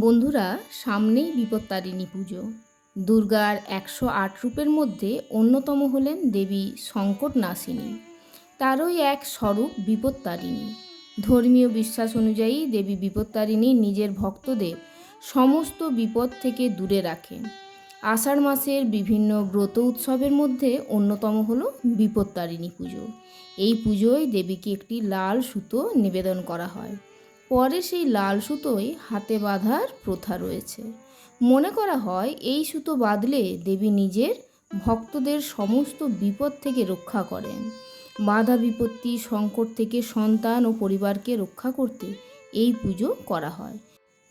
বন্ধুরা, সামনেই বিপত্তারিণী পুজো। দুর্গার একশো আট রূপের মধ্যে অন্যতম হলেন দেবী সংকট নাসিনী তারই এক স্বরূপ বিপত্তারিণী। ধর্মীয় বিশ্বাস অনুযায়ী দেবী বিপত্তারিণী নিজের ভক্তদের সমস্ত বিপদ থেকে দূরে রাখেন আষাঢ় মাসের বিভিন্ন ব্রত উৎসবের মধ্যে অন্যতম হল বিপত্তারিণী পুজো। এই পুজোয় দেবীকে একটি লাল সুতো নিবেদন করা হয়। পরে সেই লাল সুতোয় হাতে বাঁধার প্রথা রয়েছে। মনে করা হয়, এই সুতো বাঁধলে দেবী নিজের ভক্তদের সমস্ত বিপদ থেকে রক্ষা করেন। বাধা বিপত্তি, সংকট থেকে সন্তান ও পরিবারকে রক্ষা করতে এই পুজো করা হয়।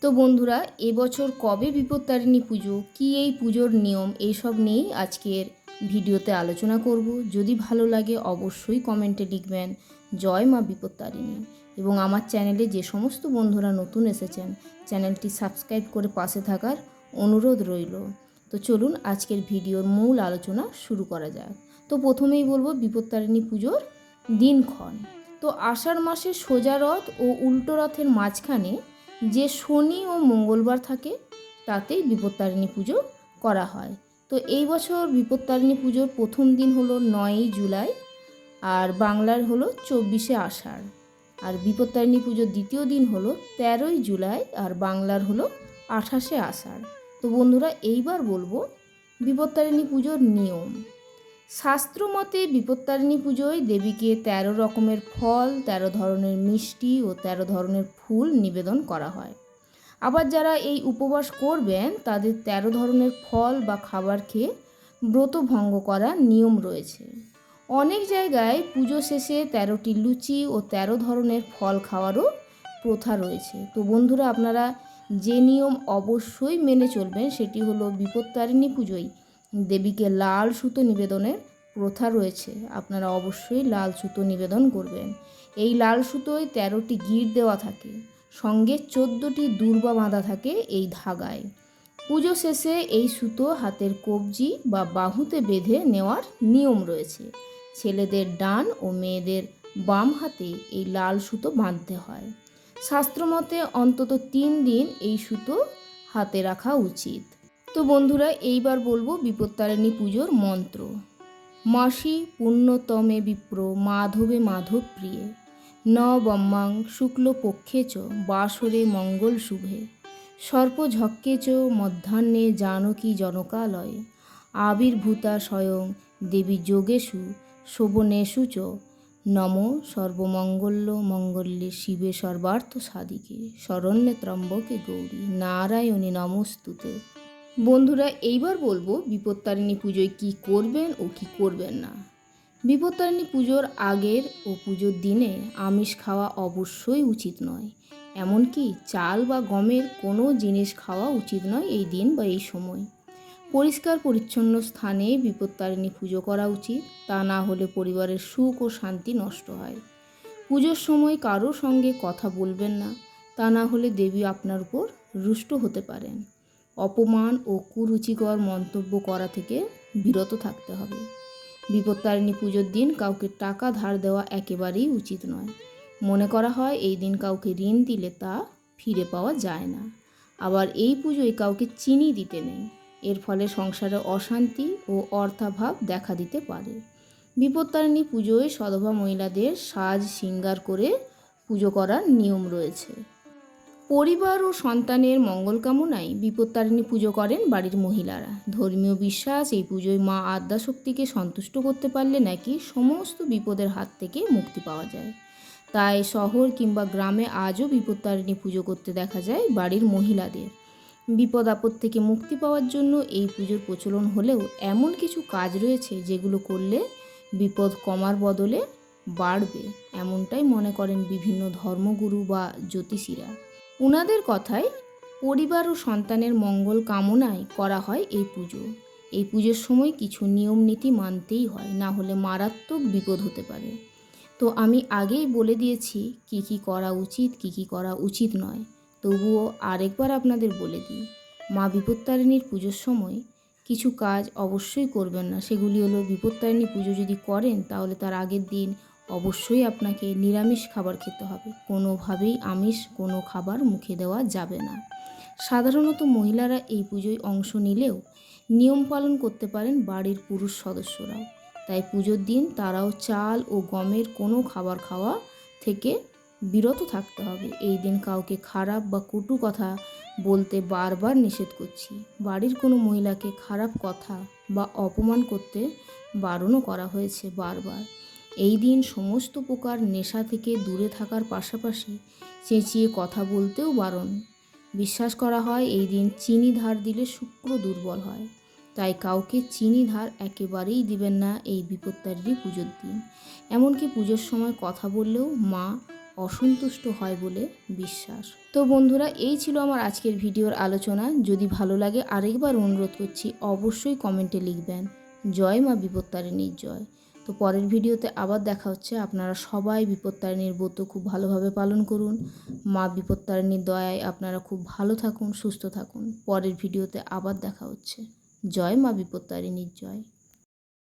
তো বন্ধুরা এবছর কবে বিপত্তারিণী পুজো? কি এই পুজোর নিয়ম? এইসব নিয়েই আজকের ভিডিওতে আলোচনা করব। যদি ভালো লাগে অবশ্যই কমেন্টে লিখবেন। জয় মা বিপত্তারিণী। এবং আমার চ্যানেলে যে সমস্ত বন্ধুরা নতুন এসেছেন, চ্যানেলটি সাবস্ক্রাইব করে পাশে থাকার অনুরোধ রইল। তো চলুন আজকের ভিডিওর মূল আলোচনা শুরু করা যাক। তো প্রথমেই বলব বিপত্তারিণী পুজোর দিনক্ষণ। তো আষাঢ় মাসে সোজা রথ ও উল্টো রথের মাঝখানে যে শনি ও মঙ্গলবার থাকে, তাতেই বিপত্তারিণী পুজো করা হয়। তো এই বছর বিপত্তারিণী পুজোর প্রথম দিন হলো নয়ই জুলাই আর বাংলার হলো চব্বিশে আষাঢ়। আর বিপত্তারিণী পুজোর দ্বিতীয় দিন হলো তেরোই জুলাই আর বাংলার হলো আঠাশে আষাঢ়। তো বন্ধুরা, এইবার বলব বিপত্তারিণী পুজোর নিয়ম। শাস্ত্র মতে বিপত্তারিণী পুজোয় দেবীকে তেরো রকমের ফল, তেরো ধরনের মিষ্টি ও তেরো ধরনের ফুল নিবেদন করা হয়। আবার যারা এই উপবাস করবেন, তাদের তেরো ধরনের ফল বা খাবার খেয়ে ব্রত ভঙ্গ করার নিয়ম রয়েছে। অনেক জায়গায় পুজো শেষে তেরোটি লুচি ও তেরো ধরনের ফল খাওয়ারও প্রথা রয়েছে। তো বন্ধুরা, আপনারা যে নিয়ম অবশ্যই মেনে চলবেন, সেটি হলো বিপত্তারিণী পুজোয় দেবীকে লাল সুতো নিবেদনের প্রথা রয়েছে। আপনারা অবশ্যই লাল সুতো নিবেদন করবেন। এই লাল সুতোয় তেরোটি গির দেওয়া থাকে, সঙ্গে চোদ্দোটি দূর্বা বাঁধা থাকে এই ধাগায়। পুজো শেষে এই সুতো হাতের কবজি বা বাহুতে বেঁধে নেওয়ার নিয়ম রয়েছে। ছেলেদের ডান ও মেয়েদের বাম হাতে এই লাল সুতো বাঁধতে হয়। শাস্ত্রমতে অন্তত তিন দিন এই সুতো হাতে রাখা উচিত। তো বন্ধুরা, এইবার বলব বিপত্তারিণী পুজোর মন্ত্র। মাসি পুণ্যতমে বিপ্র, মাধবে মাধব প্রিয়ে। ন বম্মাং শুক্লপক্ষে চ, বাসরে মঙ্গল শুভে। সর্পঝক্কে চ, মধ্যাহ্নে জানকী জনকালয়ে। আবির্ভূতা স্বয়ং দেবী যোগেশু শোভনেশু চ নম সর্বমঙ্গল্য মঙ্গল্যে শিবে সর্বার্থ সাদিকে শরণ্যে ত্রম্বকে গৌরী, নারায়ণী নমস্তুতে। বন্ধুরা, এইবার বলব বিপত্তারিণী পুজোয় কি করবেন ও কি করবেন না। বিপত্তারিণী পুজোর আগের ও পুজোর দিনে আমিষ খাওয়া অবশ্যই উচিত নয়। এমনকি চাল বা গমের কোনো জিনিস খাওয়া উচিত নয় এই দিন বা এই সময়। পরিষ্কার পরিচ্ছন্ন স্থানে বিপত্তারিণী পুজো করা উচিত। তা না হলে পরিবারের সুখ ও শান্তি নষ্ট হয়। পুজোর সময় কারও সঙ্গে কথা বলবেন না। তা না হলে দেবী আপনার উপর রুষ্ট হতে পারেন। অপমান ও কুরুচিকর মন্তব্য করা থেকে বিরত থাকতে হবে। বিপত্তারিণী পুজোর দিন কাউকে টাকা ধার দেওয়া একেবারেই উচিত নয়। মনে করা হয় এই দিন কাউকে ঋণ দিলে তা ফিরে পাওয়া যায় না। আবার এই পুজোয় কাউকে চিনি দিতে নেই। এর ফলে সংসারে অশান্তি ও অর্থাভাব দেখা দিতে পারে। বিপত্তারিণী পুজোয় সধবা মহিলাদের সাজ সিঙ্গার করে পুজো করার নিয়ম রয়েছে। পরিবার ও সন্তানের মঙ্গল কামনায় বিপত্তারিণী পুজো করেন বাড়ির মহিলারা। ধর্মীয় বিশ্বাস এই পুজোয় মা আদ্যাশক্তিকে সন্তুষ্ট করতে পারলে নাকি সমস্ত বিপদের হাত থেকে মুক্তি পাওয়া যায়। তাই শহর কিংবা গ্রামে আজও বিপত্তারিণী পুজো করতে দেখা যায় বাড়ির মহিলাদের। বিপদ আপদ থেকে মুক্তি পাওয়ার জন্য এই পুজোর প্রচলন হলেও এমন কিছু কাজ রয়েছে যেগুলো করলে বিপদ কমার বদলে বাড়বে, এমনটাই মনে করেন বিভিন্ন ধর্মগুরু বা জ্যোতিষীরা। উনাদের কথায়, পরিবার ও সন্তানের মঙ্গল কামনায় করা হয় এই পুজো। এই পুজোর সময় কিছু নিয়ম নীতি মানতেই হয়, না হলে মারাত্মক বিপদ হতে পারে। তো আমি আগেই বলে দিয়েছি, কি কি করা উচিত, কি কি করা উচিত নয়। তবুও আরেকবার আপনাদের বলে দিই, মা বিপত্তারিণীর পুজোর সময় কিছু কাজ অবশ্যই করবেন না। সেগুলি হলো, বিপত্তারিণী পুজো যদি করেন, তাহলে তার আগের দিন অবশ্যই আপনাকে নিরামিষ খাবার খেতে হবে। কোনোভাবেই আমিষ, কোনো খাবার মুখে দেওয়া যাবে না। সাধারণত মহিলারা এই পুজোয় অংশ নিলেও নিয়ম পালন করতে পারেন বাড়ির পুরুষ সদস্যরাও। তাই পুজোর দিন তারাও চাল ও গমের কোনো খাবার খাওয়া থেকে বিরত থাকতে হবে। এই দিন কাউকে খারাপ বা কটু কথা বলতে বারবার নিষেধ করছি। বাড়ির কোনো মহিলাকে খারাপ কথা বা অপমান করতে বারণও করা হয়েছে বারবার। এই দিন সমস্ত প্রকার নেশা থেকে দূরে থাকার পাশাপাশি চেঁচিয়ে কথা বলতেও বারণ। বিশ্বাস করা হয়, এই দিন চিনি ধার দিলে শুক্র দুর্বল হয়। তাই কাউকে চিনি ধার একেবারেই দিবেন না এই বিপত্তারিণী পুজোর দিন। এমনকি পুজোর সময় কথা বললেও মা অসন্তুষ্ট হয় বলে বিশ্বাস। তো বন্ধুরা, এই ছিল আমার আজকের ভিডিওর আলোচনা। যদি ভালো লাগে, আরেকবার অনুরোধ করছি, অবশ্যই কমেন্টে লিখবেন। জয় মা বিপত্তারিণীর জয়। তো পরের ভিডিওতে আবার দেখা হচ্ছে। আপনারা সবাই বিপত্তারিণীর ব্রত খুব ভালোভাবে পালন করুন। মা বিপত্তারিণীর দয়ায় আপনারা খুব ভালো থাকুন, সুস্থ থাকুন। পরের ভিডিওতে আবার দেখা হচ্ছে। জয় মা বিপত্তারিণীর জয়।